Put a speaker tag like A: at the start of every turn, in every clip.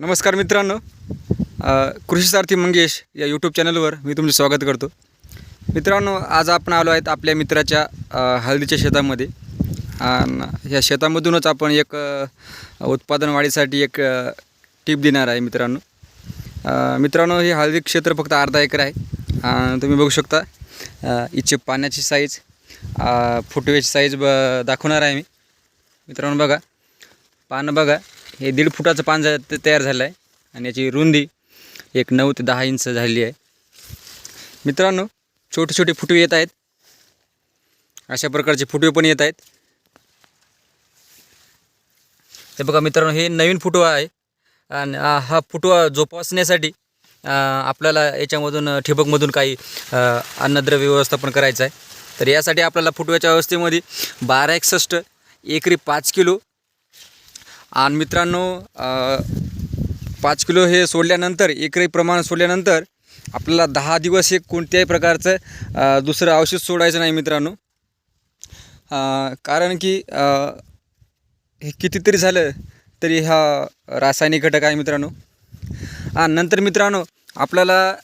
A: नमस्कार मित्रांनो. कृषी सारथी मंगेश या यूट्यूब चॅनलवर मी तुमचे स्वागत करतो. मित्रांनो आज आपण आलो आहेत आपल्या मित्राच्या हळदीच्या शेतामध्ये. ह्या शेतामधूनच आपण एक उत्पादन वाढीसाठी एक टीप देणार आहे मित्रांनो. मित्रांनो हे हळदी क्षेत्र फक्त अर्धा एकर आहे. तुम्ही बघू शकता अ, इथे पाण्याची साईज फुटवेची साईज ब दाखवणार आहे मी. मित्रांनो बघा. पानं बघा. हे दीड फुटाचं पान तयार झालं आहे आणि याची रुंदी एक नऊ ते दहा इंच झालेली आहे. मित्रांनो छोटे छोटे फुटवे येत आहेत. अशा प्रकारचे फुटवे पण येत आहेत. हे बघा मित्रांनो हे नवीन फुटवा आहे. आणि हा फुटवा जोपासण्यासाठी आपल्याला याच्यामधून ठिबकमधून काही अन्नद्रव्य व्यवस्थापन करायचं आहे. तर यासाठी आपल्याला फुटव्याच्या अवस्थेमध्ये बारा एकसष्ट एकरी पाच किलो आणि मित्रांनो पाच किलो हे सोडल्यानंतर एकरी प्रमाण सोडल्यानंतर आपल्याला दहा दिवस हे कोणत्याही प्रकारचं दुसरं औषध सोडायचं नाही मित्रांनो. कारण की हे कितीतरी झालं तरी हा रासायनिक घटक आहे मित्रांनो. आणि नंतर मित्रांनो आपल्याला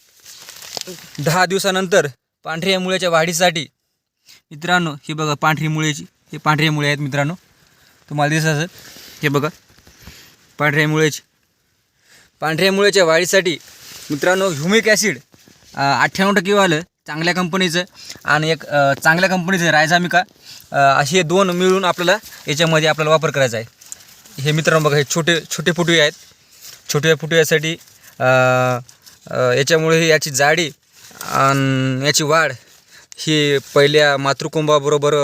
A: दहा दिवसानंतर पांढऱ्या मुळ्याच्या वाढीसाठी मित्रांनो हे बघा पांढरी मुळ्याची हे पांढऱ्या मुळे आहेत मित्रांनो. तुम्हाला दिसत असेल. हे बघा. पांढऱ्या मुळेच पांढऱ्या मुळेच्या वाढीसाठी मित्रांनो ह्युमिक ॲसिड अठ्ठ्याण्णव टक्केवालं चांगल्या कंपनीचं आणि एक चांगल्या कंपनीचं रायझामिका असे दोन मिळून आपल्याला याच्यामध्ये आपल्याला वापर करायचा आहे. हे मित्रांनो बघा हे छोटे छोटे फुटवे आहेत. छोट्या फुटव्यासाठी याच्यामुळे याची जाडी आणि याची वाढ ही पहिल्या मातृकुंभाबरोबर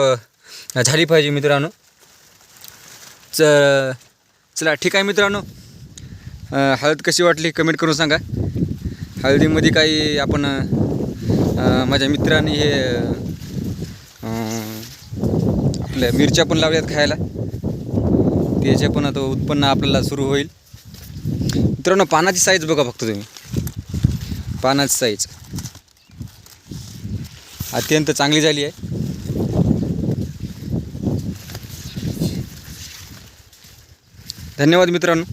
A: झाली पाहिजे मित्रांनो. च चला ठीक आहे मित्रांनो. हळद कशी वाटली कमेंट करून सांगा. हळदीमध्ये काही आपण माझ्या मित्रांनी हे आपल्या मिरच्या पण लावल्यात खायला. त्याचे पण आता उत्पन्न आपल्याला सुरू होईल. मित्रांनो पानाची साईज बघा फक्त तुम्ही. पानाची साईज अत्यंत चांगली झाली आहे. धन्यवाद मित्रांनो.